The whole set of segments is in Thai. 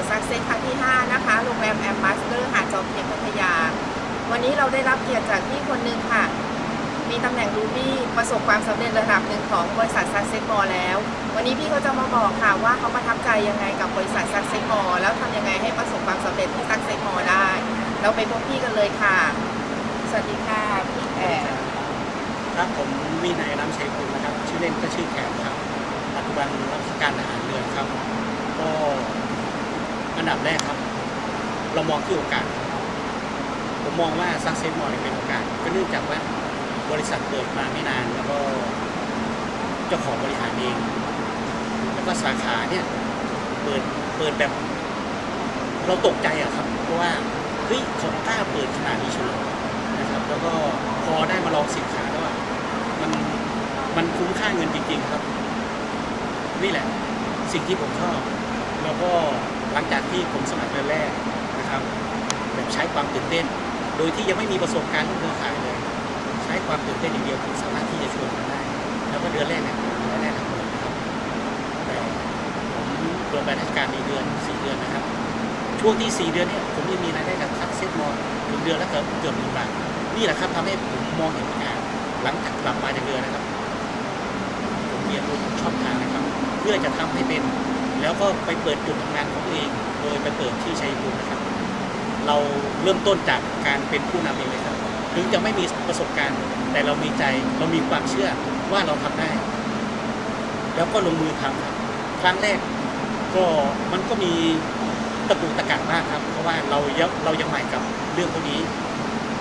ดซักเซสครั้งที่ 5 นะคะ โรงแรมแอมบาสเดอร์หาดจอมเทียนพัทยา วันนี้เราได้รับเกียรติจากพี่คนหนึ่งค่ะ มีตำแหน่งรูบี้ประสบความสำเร็จระดับหนึ่งของบริษัทซักเซสมอแล้ว วันนี้พี่เขาจะมาบอกค่ะว่าเขาประทับใจยังไงกับบริษัทซักเซสมอแล้วทำยังไงให้ประสบความสำเร็จที่ซักเซสมอได้ เราไปพบพี่กันเลยค่ะ สวัสดีค่ะพี่แอร์ครับผมวินัยน้ำชัยคุณนะครับ ชื่อเล่นก็ชื่อแขกครับ ปันรับราชการทหารเรือครับ ก็อันดับแรกครับ เรามองที่โอกาส ผมมองว่าซักเซสมอลเป็นโอกาส ก็เนื่องจากว่าบริษัทเปิดมาไม่นานแล้วก็เจ้าของบริหารเอง แล้วก็สาขาเนี่ยเปิดเปิดแบบ เราตกใจอะครับ เพราะว่าเฮ้ยเขากล้าเปิดขนาดนี้เฉยนะครับ แล้วก็พอได้มาลองสินค้าแล้วอะมันมันคุ้มค่าเงินจริงๆครับ นี่แหละสิ่งที่ผมชอบ แล้วก็หลังจากที่ผมสมัครเดือนแรกนะครับแบบใช้ความตื่นเต้น โดยที่ยังไม่มีประสบการณ์เรื่องเครือข่ายเลย ใช้ความตื่นเต้นอย่างเดียวคือสามารถที่จะชวนกันได้ แล้วก็เดือนแรกเนี่ยรายได้หลักหมื่นนะครับแต่ผมรวมไปราชการในเดือนสี่เดือนนะครับ ช่วงที่4เดือนเนี่ยผมยังมีรายได้จากซักเซ็ตมอลถึงเดือนละเกือบเกือบหนึ่งบาทนี่แหละครับทำให้ผมมองเห็นงานหลังจากกลับมาจากเดือนนะครับ มเรียนรู้ช่องทางนะครับ เพื่อจะทำให้เป็น แล้วก็ไปเปิดจุดทำงานของตัวเอง โดยไปเปิดที่ชัยภูมินะครับ เราเริ่มต้นจากการเป็นผู้นำเองเลยครับ ถึงจะไม่มีประสบการณ์ แต่เรามีใจเรามีความเชื่อว่าเราทำได้ แล้วก็ลงมือทำครับครั้งแรกก็มันก็มีตะกุกตะกักมากครับ เพราะว่าเรายังเรายังใหม่กับเรื่องพวกนี้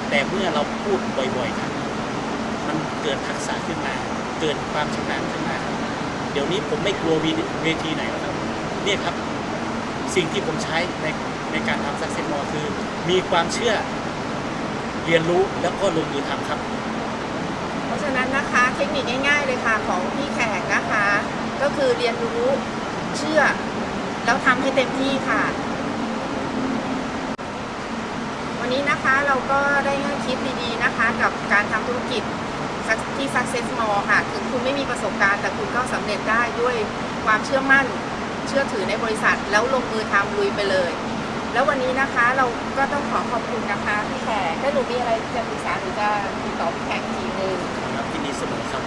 แต่เมื่อเราพูดบ่อยๆครับมันเกิดทักษะขึ้นมา เกิดความชำนาญขึ้นมาครับเดี๋ยวนี้ผมไม่กลัววีเวทีไหนแล้วครับเนี่ยครับสิ่งที่ผมใช้ในในการทำซักเซนมอคือ มีความเชื่อเรียนรู้แล้วก็ลงมือทำครับ เพราะฉะนั้นนะคะเทคนิคง่าย ๆ เลยค่ะของพี่แขกนะคะ ก็คือเรียนรู้เชื่อ แล้วทำให้เต็มที่ค่ะ วันนี้นะคะเราก็ได้ให้คลิปดีๆนะคะ กับการทำธุรกิจ ที่ Success More ค่ะถึงคุณไม่มีประสบการณ์ แต่คุณก็สำเร็จได้ด้วยความเชื่อมั่น เชื่อถือในบริษัท แล้วลงมือทำลุยไปเลย แล้ววันนี้นะคะเราก็ต้องขอขอบคุณนะคะพี่แขกถ้าหนูมีอะไรจะปรึกษาหรือจะติดต่อพี่แขกอีกทีนึงครับที่นดีเสมอครับ